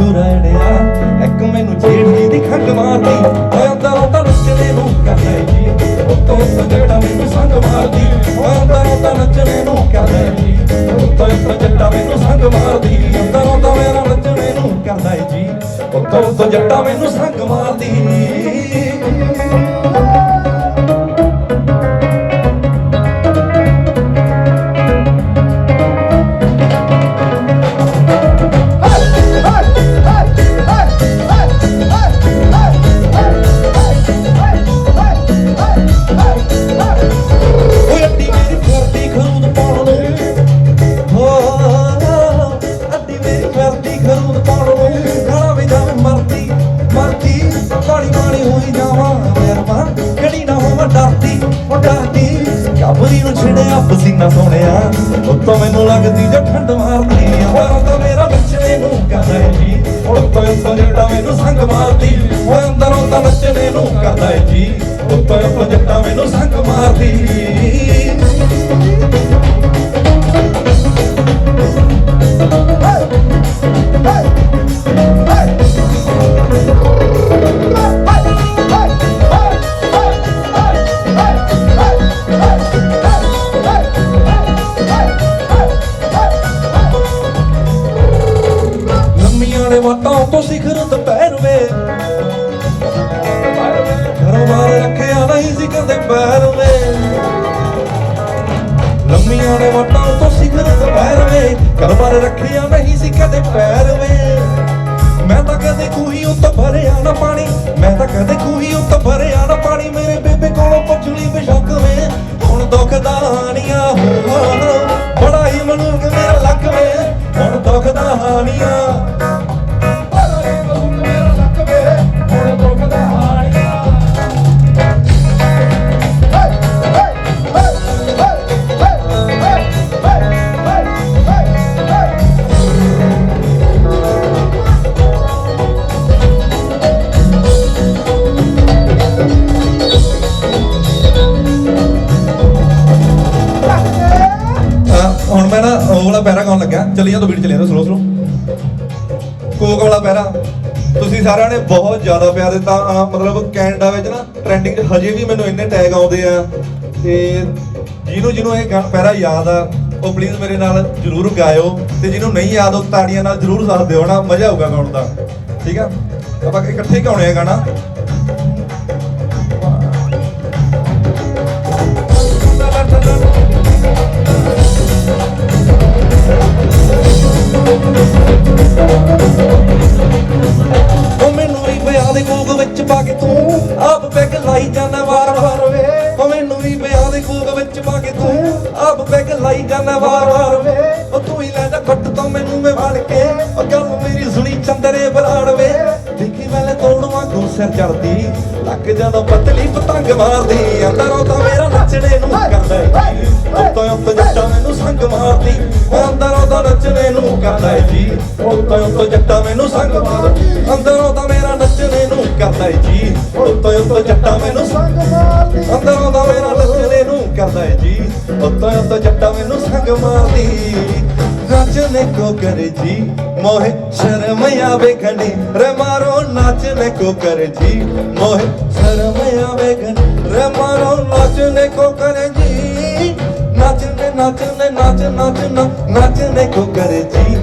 ਵਾਂਗੂ ਰਹਿਣਿਆ। ਇੱਕ ਮੈਨੂੰ ਜੇਠੀ ਦੀ ਖੰਗ ਮਾਰਦੀ। ਹੋਇਆ ਤਾਂ ਤਾਂ ਨੱਚਣੇ ਨੂੰ ਕਹਿੰਦੀ ਉੱਤੋਂ ਸਜੜਾ ਮੈਨੂੰ ਸੰਗ ਮਾਰਦੀ। ਹੋਇਆ ਤਾਂ ਤਾਂ ਨੱਚਣੇ ਨੂੰ ਕਹਿੰਦੀ ਉੱਤੋਂ ਸਜੜਾ ਮੈਨੂੰ ਸੰਗ ਮਾਰਦੀ। ਤਾਂ ਤਾਂ ਮੇਰਾ ਨੱਚਣੇ ਨੂੰ ਕਹਿੰਦਾ ਜੀ। ਉੱਤੋਂ ਸਜੜਾ ਮੈਨੂੰ ਸੰਗ ਮਾਰਦੀ। ਪਾਣੀ ਜਾਵਾਂ ਮੇਰਮਾ ਕਿਹੜੀ ਨਾ ਹੋਵਾਂ ਡਰਦੀ, ਉਹ ਡਰਦੀ। ਕਾਬਰੀ ਨੂੰ ਛਿੜਿਆ ਪਸੀਨਾ ਸੋਹਣਿਆ ਉੱਤੋਂ ਮੈਨੂੰ ਲੱਗਦੀ ਜੋ ਠੰਡ ਮਾਰਦੀ ਅੰਦਰੋਂ ਤਾਂ ਮੇਰਾ ਨੱਚਣੇ ਨੂੰ ਕਰਦਾ ਏ ਜੀ। ਉੱਤੋਂ ਉੱਤੋਂ ਜਿਹੜਾ ਮੈਨੂੰ ਸੰਗ ਮਾਰਦੀ। ਓਏ, ਅੰਦਰੋਂ ਤਾਂ ਨੱਚਣੇ ਨੂੰ ਕਰਦਾ ਏ ਜੀ। ਉੱਤੋਂ ਉੱਤੋਂ ਜੱਟਾ ਮੈਨੂੰ ਸੰਗ ਮਾਰਦੀ। ਲੰਮੀਆਂ ਨੇ ਵਾਟਾਂ ਤੋਂ ਸਿਖਰ ਦੁਪਹਿਰ ਵੇ। ਘਰੋਂ ਰੱਖਿਆ ਨਹੀਂ ਸੀ ਕਦੇ ਪੈਰ ਵੇ। ਲੰਮੀਆਂ ਨੇ ਵਾਟਾਂ ਤੋਂ ਸਿਖਰ ਦੁਪਹਿਰ ਵੇ। ਘਰੋਂ ਰੱਖਿਆ ਨਹੀਂ ਸੀ ਕਦੇ ਪੈਰ ਵੇ। ਮੈਂ ਤਾਂ ਕਦੇ ਖੂਹੀ ਉੱਤੇ ਭਰਿਆ ਨਾ ਪਾਣੀ। ਮੈਂ ਤਾਂ ਕਦੇ ਖੂਹੀ ਉੱਤੇ ਭਰਿਆ ਨਾ ਪਾਣੀ। ਮੇਰੇ ਬੇਬੇ ਕੋਲੋਂ ਪੁੱਛਲੀ ਬਿਸ਼ੱਕ ਵੇ। ਹੁਣ ਦੁੱਖ ਦਾ ਹਾਨੀਆਂ ਹੋ ਬੜਾ ਹੀ ਮਨੂਕ ਮੇਰਾ ਲੱਕ ਵੇ। ਹੁਣ ਦੁੱਖ ਦਾ ਹਾਨੀਆਂ ਵਾਲਾ ਪੈਰਾ ਗਾਉਣ ਲੱਗਾ ਚੱਲੀ ਜਾਂ ਤੋਂ ਬੀਟ ਚੱਲਿਆ ਤਾਂ ਸਲੋ ਸਲੋ ਕੋਕ ਵਾਲਾ ਪੈਰਾ। ਤੁਸੀਂ ਸਾਰਿਆਂ ਨੇ ਬਹੁਤ ਜ਼ਿਆਦਾ ਪਿਆਰ ਦਿੱਤਾ। ਅਹ ਮਤਲਬ ਕੈਨੇਡਾ ਵਿੱਚ ਨਾ ਟ੍ਰੈਂਡਿੰਗ 'ਚ ਹਜੇ ਵੀ ਮੈਨੂੰ ਇੰਨੇ ਟੈਗ ਆਉਂਦੇ ਆ। ਤੇ ਜਿਹਨੂੰ ਜਿਹਨੂੰ ਇਹ ਗਾ- ਪੈਰਾ ਯਾਦ ਆ, ਉਹ ਪਲੀਜ਼ ਮੇਰੇ ਨਾਲ ਜਰੂਰ ਗਾਇਓ। ਤੇ ਜਿਹਨੂੰ ਨਹੀਂ ਯਾਦ, ਉਹ ਤਾੜੀਆਂ ਨਾਲ ਜਰੂਰ ਸਾਥ ਦਿਓ ਨਾ। ਮਜ਼ਾ ਆਊਗਾ ਗਾਉਣ ਦਾ। ਠੀਕ ਆ? ਆਪਾਂ ਇਕੱਠੇ ਹੀ ਗਾਉਣੇ ਆ ਗਾਣਾ। ਲਾਈ ਜਾਂਦਾ ਵਾਰ ਵਾਰ। ਵੇ ਉਹ ਤੂੰ ਹੀ ਲੈ ਜਾ ਫੱਟ ਤੋਂ ਮੈਨੂੰ ਮੈਂ ਵੜ ਕੇ। ਉਹ ਗੱਲ ਮੇਰੀ ਸੁਣੀ ਚੰਦਰੇ ਬਰਾੜ ਵੇ। ਦੇਖੀ ਮੈਲੇ ਤੋੜ ਵਾਂਗੂ ਸਿਰ ਚੜਦੀ। ਲੱਗ ਜਦੋਂ ਪਤਲੀ ਪਤੰਗ ਮਾਰਦੀ। ਅੰਦਰੋਂ ਤਾਂ ਮੇਰਾ ਨੱਚਣੇ ਨੂੰ ਕਰਦਾ ਏ। ਜੀ ਉੱਤੋਂ ਉੱਤੋਂ ਜੱਟਾ ਮੈਨੂੰ ਸੰਗ ਮਾਰਦੀ। ਅੰਦਰੋਂ ਤਾਂ ਨੱਚਣੇ ਨੂੰ ਕਰਦਾ ਏ ਜੀ। ਉੱਤੋਂ ਉੱਤੋਂ ਜੱਟਾ ਮੈਨੂੰ ਸੰਗ ਮਾਰਦੀ। ਅੰਦਰੋਂ ਤਾਂ ਮੇਰਾ ਨੱਚਣੇ ਨੂੰ ਕਰਦਾ ਏ ਜੀ। ਉੱਤੋਂ ਉੱਤੋਂ ਜੱਟਾ ਮੈਨੂੰ ਸੰਗ ਮਾਰਦੀ। ਅੰਦਰੋਂ ਤਾਂ ਮੇਰਾ ਕਰੇ ਜੀ। ਉੱਤੋਂ ਉੱਤੋਂ ਜੱਟਾ ਮੈਨੂੰ ਸੰਗ ਮਾਰਦੀ। ਰੱਜ ਨੇ ਕੋ ਕਰੇ ਜੀ। ਮੋਹੇ ਸ਼ਰਮ ਆਵੇ ਘਣੀ ਰੇ ਮਾਰੋ ਨੱਚ ਨੇ ਕੋ ਕਰੇ ਜੀ। ਮੋਹੇ ਸ਼ਰਮਿਆ ਆਵੇ ਘਣੀ ਰੇ ਮਾਰੋ ਨਾਚ ਨੇ ਕੋ ਕਰੇ ਜੀ। ਨਾਚ ਨੇ ਨਾਚ ਨੇ ਨਾਚ ਨਾਚ ਨਾਚ ਨੇ ਕੋ ਕਰੇ ਜੀ।